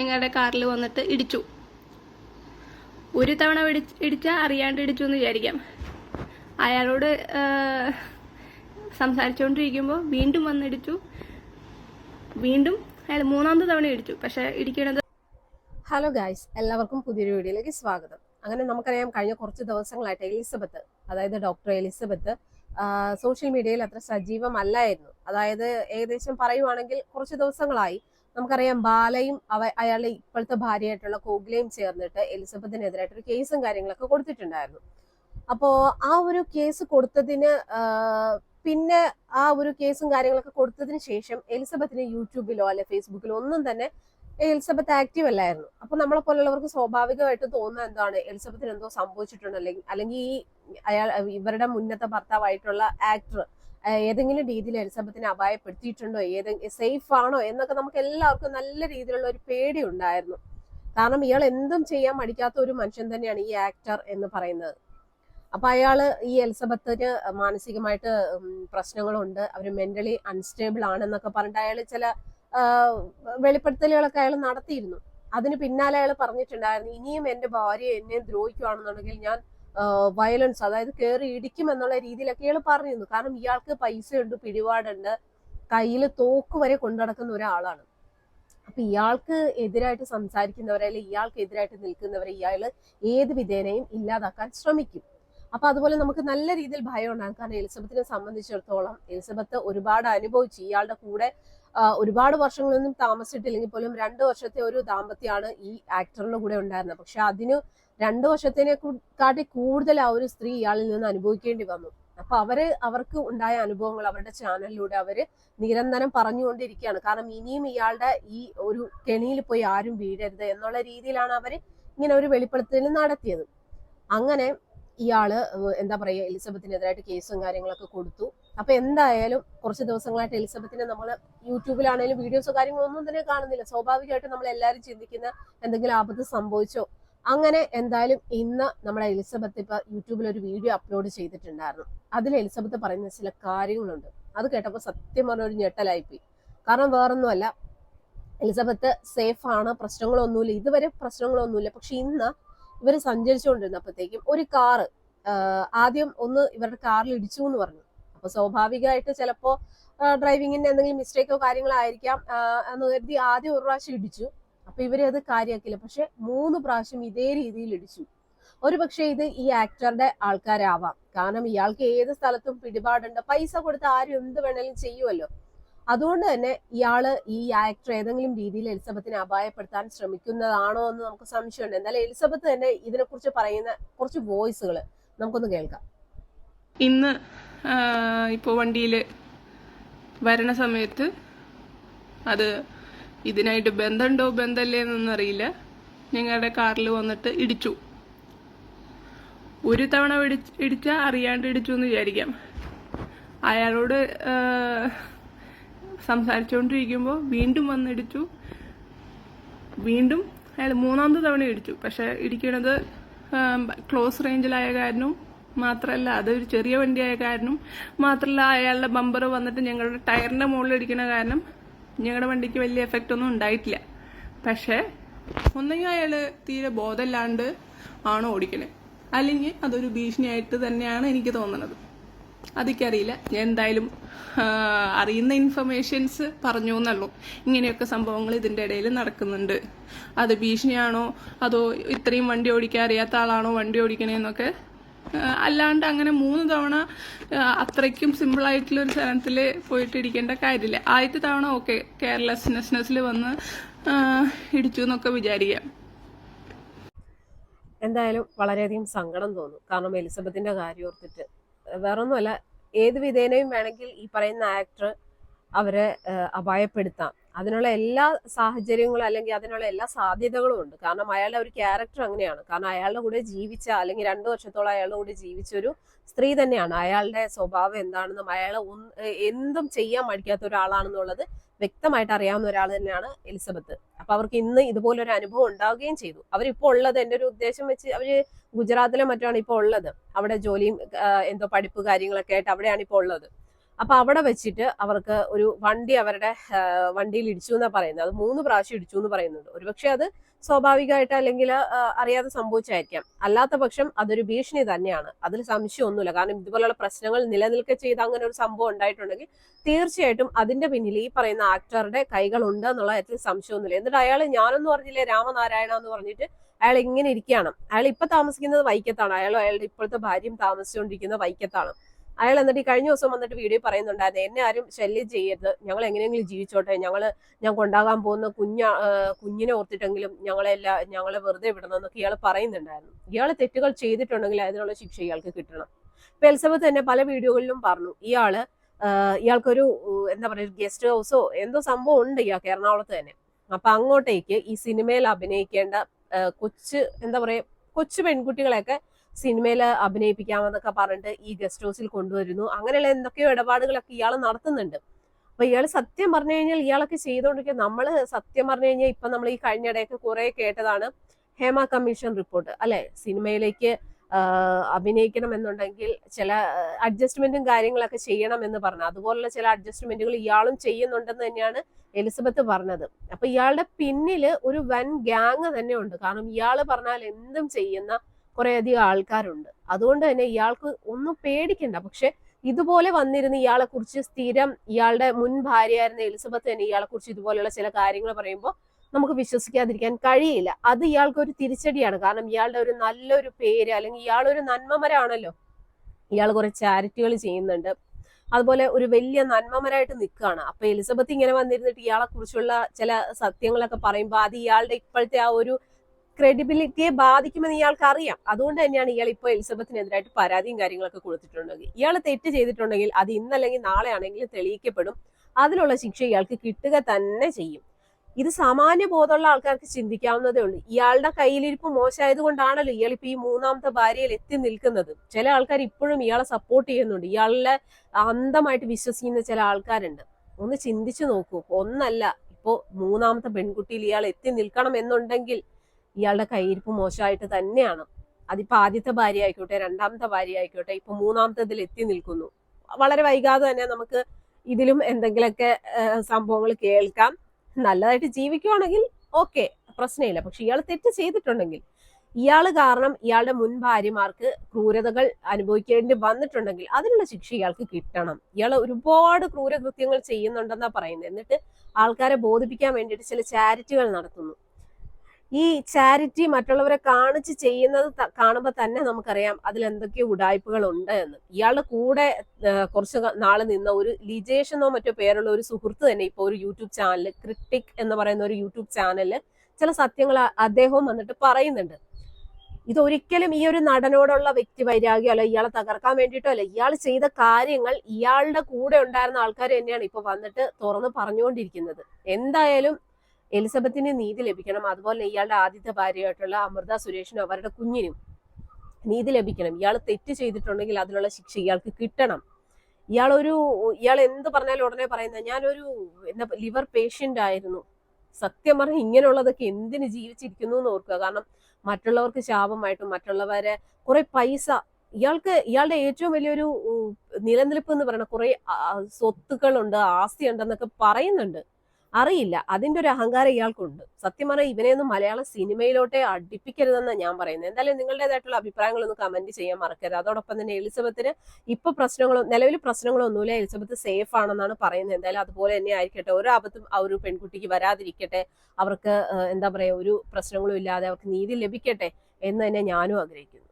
ഞങ്ങളുടെ കാറിൽ വന്നിട്ട് ഇടിച്ചു. ഒരു തവണ ഇടി- ഇടിച്ചാൽ അറിയാണ്ട് ഇടിച്ചു എന്ന് വിചാരിക്കാം. അയാളോട് സംസാരിച്ചുകൊണ്ടിരിക്കുമ്പോൾ വീണ്ടും വന്നിടിച്ചു വീണ്ടും അയാൾ മൂന്നാമത്തെ തവണ ഇടിച്ചു. പക്ഷേ ഇടിക്കണത് ഹലോ ഗായ്സ് എല്ലാവർക്കും പുതിയൊരു വീഡിയോയിലേക്ക് സ്വാഗതം. അങ്ങനെ നമുക്കറിയാം കഴിഞ്ഞ കുറച്ച് ദിവസങ്ങളായിട്ട് എലിസബത്ത് അതായത് ഡോക്ടർ എലിസബത്ത് സോഷ്യൽ മീഡിയയിൽ അത്ര സജീവമല്ലായിരുന്നു. അതായത് ഏകദേശം പറയുവാണെങ്കിൽ കുറച്ച് ദിവസങ്ങളായി നമുക്കറിയാം ബാലയും അവ അയാളുടെ ഇപ്പോഴത്തെ ഭാര്യയായിട്ടുള്ള കോഗ്ലയും ചേർന്നിട്ട് എലിസബത്തിനെതിരായിട്ടൊരു കേസും കാര്യങ്ങളൊക്കെ കൊടുത്തിട്ടുണ്ടായിരുന്നു. അപ്പോൾ ആ ഒരു കേസ് കൊടുത്തതിന് പിന്നെ ആ ഒരു കേസും കാര്യങ്ങളൊക്കെ കൊടുത്തതിന് ശേഷം എലിസബത്തിന് യൂട്യൂബിലോ അല്ലെ ഫേസ്ബുക്കിലോ ഒന്നും തന്നെ എലിസബത്ത് ആക്റ്റീവ് അല്ലായിരുന്നു. അപ്പൊ നമ്മളെ പോലുള്ളവർക്ക് സ്വാഭാവികമായിട്ട് തോന്നുന്ന എന്താണ്? എലിസബത്തിന് എന്തോ സംഭവിച്ചിട്ടുണ്ട്. അല്ലെങ്കിൽ അല്ലെങ്കിൽ ഈ അയാൾ ഇവരുടെ മുന്നത്തെ ഭർത്താവായിട്ടുള്ള ആക്ടർ ഏതെങ്കിലും രീതിയിൽ എലിസബത്തിനെ അപായപ്പെടുത്തിയിട്ടുണ്ടോ? ഏതെങ്കിലും സേഫ് ആണോ എന്നൊക്കെ നമുക്ക് എല്ലാവർക്കും നല്ല രീതിയിലുള്ള ഒരു പേടി ഉണ്ടായിരുന്നു. കാരണം ഇയാൾ എന്തും ചെയ്യാൻ മടിക്കാത്ത ഒരു മനുഷ്യൻ തന്നെയാണ് ഈ ആക്ടർ എന്ന് പറയുന്നത്. അപ്പൊ അയാൾ ഈ എലിസബത്തിന് മാനസികമായിട്ട് പ്രശ്നങ്ങളുണ്ട്. അവർ മെന്റലി അൺസ്റ്റേബിൾ ആണെന്നൊക്കെ പറഞ്ഞിട്ട് അയാൾ ചില വെളിപ്പെടുത്തലുകളൊക്കെ അയാൾ നടത്തിയിരുന്നു. അതിന് പിന്നാലെ അയാൾ പറഞ്ഞിട്ടുണ്ടായിരുന്നു ഇനിയും എന്റെ ഭാര്യ എന്നെ ദ്രോഹിക്കുകയാണെന്നുണ്ടെങ്കിൽ ഞാൻ വയലൻസ് അതായത് കയറി ഇടിക്കും എന്നുള്ള രീതിയിലൊക്കെ ഇയാൾ പറഞ്ഞിരുന്നു. കാരണം ഇയാൾക്ക് പൈസയുണ്ട് പിടിപാടുണ്ട്. കയ്യിൽ തോക്ക് വരെ കൊണ്ടുനടക്കുന്ന ഒരാളാണ്. അപ്പൊ ഇയാൾക്ക് എതിരായിട്ട് സംസാരിക്കുന്നവരെ അല്ലെങ്കിൽ ഇയാൾക്ക് എതിരായിട്ട് നിൽക്കുന്നവരെ ഇയാൾ ഏത് വിധേനയും ഇല്ലാതാക്കാൻ ശ്രമിക്കും. അപ്പൊ അതുപോലെ നമുക്ക് നല്ല രീതിയിൽ ഭയം ഉണ്ടാകും. കാരണം എലിസബത്തിനെ സംബന്ധിച്ചിടത്തോളം എലിസബത്ത് ഒരുപാട് അനുഭവിച്ചു. ഇയാളുടെ കൂടെ ഒരുപാട് വർഷങ്ങളൊന്നും താമസിച്ചിട്ടില്ലെങ്കിൽ പോലും രണ്ട് വർഷത്തെ ഒരു ദാമ്പത്യമാണ് ഈ ആക്ടറിന്റെ കൂടെ ഉണ്ടായിരുന്നത്. പക്ഷെ അതിന് രണ്ട് വർഷത്തിനെ കാട്ടി കൂടുതൽ ആ ഒരു സ്ത്രീ ഇയാളിൽ നിന്ന് അനുഭവിക്കേണ്ടി വന്നു. അപ്പൊ അവർ അവർക്ക് ഉണ്ടായ അനുഭവങ്ങൾ അവരുടെ ചാനലിലൂടെ അവർ നിരന്തരം പറഞ്ഞുകൊണ്ടിരിക്കുകയാണ്. കാരണം ഇനിയും ഇയാളുടെ ഈ ഒരു കെണിയിൽ പോയി ആരും വീഴരുത് എന്നുള്ള രീതിയിലാണ് അവർ ഇങ്ങനെ ഒരു വെളിപ്പെടുത്തൽ നടത്തിയത്. അങ്ങനെ ഇയാൾ എന്താ പറയുക എലിസബത്തിനെതിരായിട്ട് കേസും കാര്യങ്ങളൊക്കെ കൊടുത്തു. അപ്പൊ എന്തായാലും കുറച്ച് ദിവസങ്ങളായിട്ട് എലിസബത്തിനെ നമ്മൾ യൂട്യൂബിലാണെങ്കിലും വീഡിയോസോ കാര്യങ്ങളോ ഒന്നും തന്നെ കാണുന്നില്ല. സ്വാഭാവികമായിട്ട് നമ്മൾ എല്ലാവരും ചിന്തിക്കുന്ന എന്തെങ്കിലും ആപത്ത് സംഭവിച്ചോ അങ്ങനെ എന്തായാലും ഇന്ന് നമ്മുടെ എലിസബത്ത് ഇപ്പൊ യൂട്യൂബിൽ ഒരു വീഡിയോ അപ്ലോഡ് ചെയ്തിട്ടുണ്ടായിരുന്നു. അതിൽ എലിസബത്ത് പറയുന്ന ചില കാര്യങ്ങളുണ്ട്. അത് കേട്ടപ്പോൾ സത്യം പറഞ്ഞ ഒരു ഞെട്ടലായിപ്പോയി. കാരണം വേറൊന്നുമല്ല എലിസബത്ത് സേഫ് ആണ് പ്രശ്നങ്ങളൊന്നുമില്ല. ഇതുവരെ പ്രശ്നങ്ങളൊന്നുമില്ല. പക്ഷെ ഇന്ന് ഇവർ സഞ്ചരിച്ചുകൊണ്ടിരുന്നപ്പോഴത്തേക്കും ഒരു കാറ് ആദ്യം ഒന്ന് ഇവരുടെ കാറിൽ ഇടിച്ചു എന്ന് പറഞ്ഞു. അപ്പൊ സ്വാഭാവികമായിട്ട് ചിലപ്പോ ഡ്രൈവിങ്ങിന്റെ എന്തെങ്കിലും മിസ്റ്റേക്കോ കാര്യങ്ങളോ ആയിരിക്കാം എന്ന് കരുതി ആദ്യം ഒരു പ്രാവശ്യം ഇടിച്ചു. അപ്പൊ ഇവർ അത് കാര്യമാക്കില്ല പക്ഷെ മൂന്ന് പ്രാവശ്യം ഇതേ രീതിയിൽ ഇടിച്ചു. ഒരു പക്ഷേ ഇത് ഈ ആക്ടറുടെ ആൾക്കാരാവാം. കാരണം ഇയാൾക്ക് ഏത് സ്ഥലത്തും പിടിപാടുണ്ട്. പൈസ കൊടുത്ത് ആരും എന്ത് വേണേലും ചെയ്യുമല്ലോ അതുകൊണ്ട് തന്നെ ഇയാൾ ഈ ആക്ടർ ഏതെങ്കിലും രീതിയിൽ എലിസബത്തിനെ അപായപ്പെടുത്താൻ ശ്രമിക്കുന്നതാണോ എന്ന് നമുക്ക് സംശയമുണ്ട്. എന്നാലും എലിസബത്ത് തന്നെ ഇതിനെക്കുറിച്ച് പറയുന്ന കുറച്ച് വോയിസുകൾ നമുക്കൊന്ന് കേൾക്കാം. ഇന്ന് ഇപ്പോൾ വണ്ടിയിൽ വരണ സമയത്ത് അത് ഇതിനായിട്ട് ബന്ധമുണ്ടോ ബന്ധമല്ലേ എന്നൊന്നറിയില്ല ഞങ്ങളുടെ കാറിൽ വന്നിട്ട് ഇടിച്ചു. ഒരു തവണ ഇടി- ഇടിച്ചാൽ അറിയാണ്ട് ഇടിച്ചു എന്ന് വിചാരിക്കാം. അയാളോട് സംസാരിച്ചുകൊണ്ടിരിക്കുമ്പോൾ വീണ്ടും വന്നിടിച്ചു വീണ്ടും അയാൾ മൂന്നാമത്തെ തവണ ഇടിച്ചു. പക്ഷെ ഇടിക്കണത് ക്ലോസ് റേഞ്ചിലായ കാരണം മാത്രമല്ല അതൊരു ചെറിയ വണ്ടിയായ കാരണം മാത്രമല്ല അയാളുടെ ബമ്പർ വന്നിട്ട് ഞങ്ങളുടെ ടയറിന്റെ മുകളിൽ ഇടിക്കണ കാരണം ഞങ്ങളുടെ വണ്ടിക്ക് വലിയ എഫക്റ്റ് ഒന്നും ഉണ്ടായിട്ടില്ല. പക്ഷേ ഒന്നെങ്കിൽ അയാൾ തീരെ ബോധമില്ലാണ്ട് ആണ് ഓടിക്കണേ. അല്ലെങ്കിൽ അതൊരു ഭീഷണിയായിട്ട് തന്നെയാണ് എനിക്ക് തോന്നുന്നത് അതിക്കറിയില്ല. ഞാൻ എന്തായാലും അറിയുന്ന ഇൻഫർമേഷൻസ് പറഞ്ഞു എന്നുള്ളൂ ഇങ്ങനെയൊക്കെ സംഭവങ്ങൾ ഇതിന്റെ ഇടയിൽ നടക്കുന്നുണ്ട്. അത് ഭീഷണിയാണോ? അതോ ഇത്രയും വണ്ടി ഓടിക്കാൻ അറിയാത്ത ആളാണോ വണ്ടി ഓടിക്കണേന്നൊക്കെ അല്ലാണ്ട് അങ്ങനെ മൂന്ന് തവണ അത്രയ്ക്കും സിമ്പിളായിട്ടുള്ള ഒരു സ്ഥലത്തിൽ പോയിട്ട് ഇടിക്കേണ്ട കാര്യമില്ല. ആദ്യത്തെ തവണ ഓക്കെ കെയർലെസ്നെസ്നെസ്സിൽ വന്ന് ഇടിച്ചു എന്നൊക്കെ വിചാരിക്കാം. എന്തായാലും വളരെയധികം സങ്കടം തോന്നും. കാരണം എലിസബത്തിന്റെ കാര്യം ഓർത്തിട്ട്. വേറൊന്നുമല്ല ഏത് വിധേനയും വേണമെങ്കിൽ ഈ പറയുന്ന ആക്ടർ അവരെ അപായപ്പെടുത്താം. അതിനുള്ള എല്ലാ സാഹചര്യങ്ങളും അല്ലെങ്കിൽ അതിനുള്ള എല്ലാ സാധ്യതകളും ഉണ്ട്. കാരണം അയാളുടെ ഒരു ക്യാരക്ടർ അങ്ങനെയാണ്. കാരണം അയാളുടെ കൂടെ ജീവിച്ച അല്ലെങ്കിൽ രണ്ടു വർഷത്തോളം അയാളുടെ കൂടെ ജീവിച്ച ഒരു സ്ത്രീ തന്നെയാണ്. അയാളുടെ സ്വഭാവം എന്താണെന്നും അയാൾ എന്തും ചെയ്യാൻ മടിക്കാത്ത ഒരാളാണെന്നുള്ളത് വ്യക്തമായിട്ട് അറിയാവുന്ന ഒരാൾ തന്നെയാണ് എലിസബത്ത്. അപ്പൊ അവർക്ക് ഇന്ന് ഇതുപോലൊരു അനുഭവം ഉണ്ടാവുകയും ചെയ്തു. അവരിപ്പോ ഉള്ളത് എന്റെ ഒരു ഉദ്ദേശം വെച്ച് അവർ ഗുജറാത്തിലെ മറ്റാണ് ഇപ്പോൾ ഉള്ളത്. അവിടെ ജോലിയും എന്തോ പഠിപ്പ് കാര്യങ്ങളൊക്കെ ആയിട്ട് അവിടെയാണ് ഇപ്പോൾ ഉള്ളത്. അപ്പൊ അവിടെ വെച്ചിട്ട് അവർക്ക് ഒരു വണ്ടി അവരുടെ വണ്ടിയിൽ ഇടിച്ചു എന്നാ പറയുന്നത്. അത് മൂന്ന് പ്രാവശ്യം ഇടിച്ചു എന്ന് പറയുന്നുണ്ട്. ഒരുപക്ഷെ അത് സ്വാഭാവികമായിട്ട് അല്ലെങ്കിൽ അറിയാതെ സംഭവിച്ചായിരിക്കാം. അല്ലാത്ത പക്ഷം അതൊരു ഭീഷണി തന്നെയാണ്. അതിൽ സംശയമൊന്നുമില്ല കാരണം ഇതുപോലുള്ള പ്രശ്നങ്ങൾ നിലനിൽക്കെ ചെയ്ത അങ്ങനെ ഒരു സംഭവം ഉണ്ടായിട്ടുണ്ടെങ്കിൽ തീർച്ചയായിട്ടും അതിന്റെ പിന്നിൽ ഈ പറയുന്ന ആക്ടറുടെ കൈകൾ ഉണ്ട് എന്നുള്ള കാര്യത്തിൽ സംശയമൊന്നുമില്ല എന്നിട്ട് അയാൾ ഞാനൊന്നും പറഞ്ഞില്ലേ രാമനാരായണ എന്ന് പറഞ്ഞിട്ട് അയാൾ ഇങ്ങനെ ഇരിക്കുകയാണ്. അയാൾ ഇപ്പൊ താമസിക്കുന്നത് വൈക്കത്താണ്. അയാൾ അയാളുടെ ഇപ്പോഴത്തെ ഭാര്യയും താമസിച്ചുകൊണ്ടിരിക്കുന്ന വൈക്കത്താണ്. അയാൾ എന്നിട്ട് ഈ കഴിഞ്ഞ ദിവസം വന്നിട്ട് വീഡിയോ പറയുന്നുണ്ടായിരുന്നു എന്നെ ആരും ശല്യം ചെയ്യരുത്. ഞങ്ങൾ എങ്ങനെയെങ്കിലും ജീവിച്ചോട്ടെ. ഞങ്ങൾ ഞാൻ കൊണ്ടാകാൻ പോകുന്ന കുഞ്ഞ കുഞ്ഞിനെ ഓർത്തിട്ടെങ്കിലും ഞങ്ങളെല്ലാം ഞങ്ങളെ വെറുതെ വിടണം എന്നൊക്കെ ഇയാൾ പറയുന്നുണ്ടായിരുന്നു. ഇയാൾ തെറ്റുകൾ ചെയ്തിട്ടുണ്ടെങ്കിൽ അതിനുള്ള ശിക്ഷ ഇയാൾക്ക് കിട്ടണം. ഇപ്പൊ എൽസബത്ത് തന്നെ പല വീഡിയോകളിലും പറഞ്ഞു ഇയാൾ ഇയാൾക്കൊരു എന്താ പറയുക ഗസ്റ്റ് ഹൗസോ എന്തോ സംഭവം ഉണ്ട് ഇയാൾക്ക് എറണാകുളത്ത് തന്നെ. അപ്പൊ അങ്ങോട്ടേക്ക് ഈ സിനിമയിൽ അഭിനയിക്കേണ്ട കൊച്ചു എന്താ പറയുക കൊച്ചു പെൺകുട്ടികളെയൊക്കെ സിനിമയിൽ അഭിനയിപ്പിക്കാമെന്നൊക്കെ പറഞ്ഞിട്ട് ഈ ഗസ്റ്റ് ഹൗസിൽ കൊണ്ടുവരുന്നു. അങ്ങനെയുള്ള എന്തൊക്കെയോ ഇടപാടുകളൊക്കെ ഇയാൾ നടത്തുന്നുണ്ട്. അപ്പൊ ഇയാൾ സത്യം പറഞ്ഞു കഴിഞ്ഞാൽ ഇയാളൊക്കെ ചെയ്തുകൊണ്ടിരിക്കുക. നമ്മൾ സത്യം പറഞ്ഞു കഴിഞ്ഞാൽ ഇപ്പൊ നമ്മൾ ഈ കഴിഞ്ഞിടയൊക്കെ കുറെ കേട്ടതാണ് ഹേമ കമ്മീഷൻ റിപ്പോർട്ട്. അല്ലെ? സിനിമയിലേക്ക് അഭിനയിക്കണം എന്നുണ്ടെങ്കിൽ ചില അഡ്ജസ്റ്റ്മെന്റും കാര്യങ്ങളൊക്കെ ചെയ്യണം എന്ന് പറഞ്ഞു അതുപോലുള്ള ചില അഡ്ജസ്റ്റ്മെന്റുകൾ ഇയാളും ചെയ്യുന്നുണ്ടെന്ന് തന്നെയാണ് എലിസബത്ത് പറഞ്ഞത്. അപ്പൊ ഇയാളുടെ പിന്നിൽ ഒരു വൻ ഗ്യാങ് തന്നെ ഉണ്ട്. കാരണം ഇയാൾ പറഞ്ഞാൽ എന്തും ചെയ്യുന്ന കുറേയധികം ആൾക്കാരുണ്ട്. അതുകൊണ്ട് തന്നെ ഇയാൾക്ക് ഒന്നും പേടിക്കണ്ട. പക്ഷെ ഇതുപോലെ വന്നിരുന്ന ഇയാളെ കുറിച്ച് സ്ഥിരം ഇയാളുടെ മുൻ ഭാര്യയായിരുന്ന എലിസബത്ത് തന്നെ ഇയാളെ കുറിച്ച് ഇതുപോലെയുള്ള ചില കാര്യങ്ങൾ പറയുമ്പോൾ നമുക്ക് വിശ്വസിക്കാതിരിക്കാൻ കഴിയില്ല. അത് ഇയാൾക്ക് ഒരു തിരിച്ചടിയാണ്. കാരണം ഇയാളുടെ ഒരു നല്ലൊരു പേര് അല്ലെങ്കിൽ ഇയാളൊരു നന്മമരാണല്ലോ. ഇയാൾ കുറെ ചാരിറ്റികൾ ചെയ്യുന്നുണ്ട്. അതുപോലെ ഒരു വലിയ നന്മമരായിട്ട് നിൽക്കുകയാണ്. അപ്പൊ എലിസബത്ത് ഇങ്ങനെ വന്നിരുന്നിട്ട് ഇയാളെ കുറിച്ചുള്ള ചില സത്യങ്ങളൊക്കെ പറയുമ്പോൾ അത് ഇയാളുടെ ഇപ്പോഴത്തെ ആ ഒരു ക്രെഡിബിലിറ്റിയെ ബാധിക്കുമെന്ന് ഇയാൾക്ക് അറിയാം. അതുകൊണ്ട് തന്നെയാണ് ഇയാൾ ഇപ്പോൾ എലിസബത്തിനെതിരായിട്ട് പരാതിയും കാര്യങ്ങളൊക്കെ കൊടുത്തിട്ടുണ്ടെങ്കിൽ. ഇയാൾ തെറ്റ് ചെയ്തിട്ടുണ്ടെങ്കിൽ അത് ഇന്നല്ലെങ്കിൽ നാളെ ആണെങ്കിലും തെളിയിക്കപ്പെടും. അതിനുള്ള ശിക്ഷ ഇയാൾക്ക് കിട്ടുക തന്നെ ചെയ്യും. ഇത് സാമാന്യ ബോധമുള്ള ആൾക്കാർക്ക് ചിന്തിക്കാവുന്നതേ ഉള്ളൂ. ഇയാളുടെ കയ്യിലിരിപ്പ് മോശമായത് കൊണ്ടാണല്ലോ ഇയാൾ ഇപ്പൊ ഈ മൂന്നാമത്തെ ഭാര്യയിൽ എത്തി നിൽക്കുന്നത്. ചില ആൾക്കാർ ഇപ്പോഴും ഇയാളെ സപ്പോർട്ട് ചെയ്യുന്നുണ്ട്. ഇയാളെ അന്ധമായിട്ട് വിശ്വസിക്കുന്ന ചില ആൾക്കാരുണ്ട്. ഒന്ന് ചിന്തിച്ചു നോക്കൂ. ഒന്നല്ല ഇപ്പോ മൂന്നാമത്തെ പെൺകുട്ടിയിൽ ഇയാൾ എത്തി നിൽക്കണം എന്നുണ്ടെങ്കിൽ ഇയാളുടെ കയ്യിരിപ്പ് മോശമായിട്ട് തന്നെയാണ്. അതിപ്പോ ആദ്യത്തെ ഭാര്യ ആയിക്കോട്ടെ രണ്ടാമത്തെ ഭാര്യ ആയിക്കോട്ടെ ഇപ്പൊ മൂന്നാമത്തെ ഇതിൽ എത്തി നിൽക്കുന്നു. വളരെ വൈകാതെ തന്നെ നമുക്ക് ഇതിലും എന്തെങ്കിലുമൊക്കെ സംഭവങ്ങൾ കേൾക്കാം. നല്ലതായിട്ട് ജീവിക്കുവാണെങ്കിൽ ഓക്കെ പ്രശ്നമില്ല. പക്ഷെ ഇയാൾ തെറ്റ് ചെയ്തിട്ടുണ്ടെങ്കിൽ ഇയാൾ കാരണം ഇയാളുടെ മുൻ ഭാര്യമാർക്ക് ക്രൂരതകൾ അനുഭവിക്കേണ്ടി വന്നിട്ടുണ്ടെങ്കിൽ അതിനുള്ള ശിക്ഷ ഇയാൾക്ക് കിട്ടണം. ഇയാൾ ഒരുപാട് ക്രൂരകൃത്യങ്ങൾ ചെയ്യുന്നുണ്ടെന്നാ പറയുന്നത്. എന്നിട്ട് ആൾക്കാരെ ബോധിപ്പിക്കാൻ വേണ്ടിയിട്ട് ചില ചാരിറ്റികൾ നടത്തുന്നു. ഈ ചാരിറ്റി മറ്റുള്ളവരെ കാണിച്ച് ചെയ്യുന്നത് കാണുമ്പോൾ തന്നെ നമുക്കറിയാം അതിൽ എന്തൊക്കെ ഉടായ്പകൾ ഉണ്ട് എന്ന്. ഇയാളുടെ കൂടെ കുറച്ച് നാൾ നിന്ന ഒരു ലിജേഷ് എന്നോ മറ്റോ പേരുള്ള ഒരു സുഹൃത്ത് തന്നെ ഇപ്പോൾ ഒരു യൂട്യൂബ് ചാനൽ ക്രിട്ടിക് എന്ന് പറയുന്ന ഒരു യൂട്യൂബ് ചാനലിൽ ചില സത്യങ്ങൾ അദ്ദേഹവും വന്നിട്ട് പറയുന്നുണ്ട്. ഇതൊരിക്കലും ഈ ഒരു നടനോടുള്ള വ്യക്തി വൈരാഗ്യം അല്ല ഇയാളെ തകർക്കാൻ വേണ്ടിയിട്ടോ അല്ല ഇയാൾ ചെയ്ത കാര്യങ്ങൾ ഇയാളുടെ കൂടെ ഉണ്ടായിരുന്ന ആൾക്കാർ തന്നെയാണ് ഇപ്പൊ വന്നിട്ട് തുറന്ന് പറഞ്ഞുകൊണ്ടിരിക്കുന്നത്. എന്തായാലും എലിസബത്തിന് നീതി ലഭിക്കണം. അതുപോലെ ഇയാളുടെ ആദ്യത്തെ ഭാര്യയായിട്ടുള്ള അമൃത സുരേഷിനും അവരുടെ കുഞ്ഞിനും നീതി ലഭിക്കണം. ഇയാൾ തെറ്റ് ചെയ്തിട്ടുണ്ടെങ്കിൽ അതിനുള്ള ശിക്ഷ ഇയാൾക്ക് കിട്ടണം. ഇയാളൊരു ഇയാൾ എന്ത് പറഞ്ഞാലും ഉടനെ പറയുന്ന ഞാനൊരു എന്താ ലിവർ പേഷ്യന്റ് ആയിരുന്നു. സത്യം പറഞ്ഞ ഇങ്ങനെയുള്ളതൊക്കെ എന്തിന് ജീവിച്ചിരിക്കുന്നു എന്ന് ഓർക്കുക. കാരണം മറ്റുള്ളവർക്ക് ശാപമായിട്ടും മറ്റുള്ളവരെ കുറെ പൈസ ഇയാൾക്ക് ഇയാളുടെ ഏറ്റവും വലിയൊരു നിലനിൽപ്പ് എന്ന് പറയുന്ന കുറെ സ്വത്തുക്കളുണ്ട് ആസ്തി ഉണ്ടെന്നൊക്കെ പറയുന്നുണ്ട്. അറിയില്ല. അതിന്റെ ഒരു അഹങ്കാരം ഇയാൾക്കുണ്ട്. സത്യം പറഞ്ഞാൽ ഇവനെയൊന്നും മലയാള സിനിമയിലോട്ടെ അടുപ്പിക്കരുതെന്നാണ് ഞാൻ പറയുന്നത്. എന്തായാലും നിങ്ങളുടേതായിട്ടുള്ള അഭിപ്രായങ്ങൾ ഒന്ന് കമന്റ് ചെയ്യാൻ മറക്കരുത്. അതോടൊപ്പം തന്നെ എലിസബത്തിന് ഇപ്പൊ പ്രശ്നങ്ങളോ നിലവിൽ പ്രശ്നങ്ങളൊന്നുമില്ല. എലിസബത്ത് സേഫ് ആണെന്നാണ് പറയുന്നത്. എന്തായാലും അതുപോലെ തന്നെ ആയിരിക്കട്ടെ. ഒരു ആപത്തും ആ ഒരു പെൺകുട്ടിക്ക് വരാതിരിക്കട്ടെ. അവർക്ക് എന്താ പറയാ ഒരു പ്രശ്നങ്ങളും ഇല്ലാതെ അവർക്ക് നീതി ലഭിക്കട്ടെ എന്ന് തന്നെ ഞാനും ആഗ്രഹിക്കുന്നു.